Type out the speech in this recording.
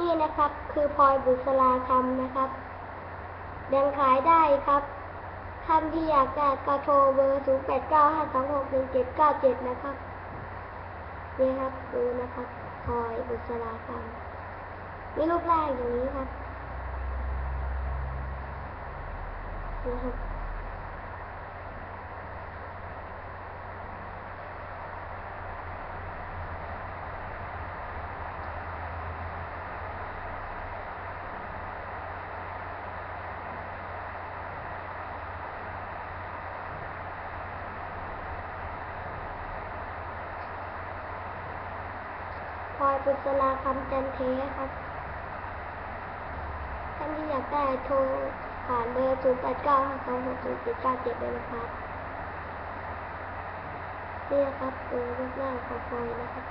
นี่นะครับ คือพลอยบุษราคำนะครับยังขายได้ครับท่านที่อยากจะกระโทรเบอร์ 0 8 9 5 2 6 1 7 9 7 นะครับ นี่ครับดูนะครับพลอยบุษราคำนี่รูปร่างอย่างนี้ครับนะครับ พลอยปุษราคำจันเทครับ ท่านที่อยากได้โทรผ่านเบอร์0 8 9 5 2 6 0 7 9 7เลยนะครับนี่นะครับคือรูปร่างของพลอยนะครับ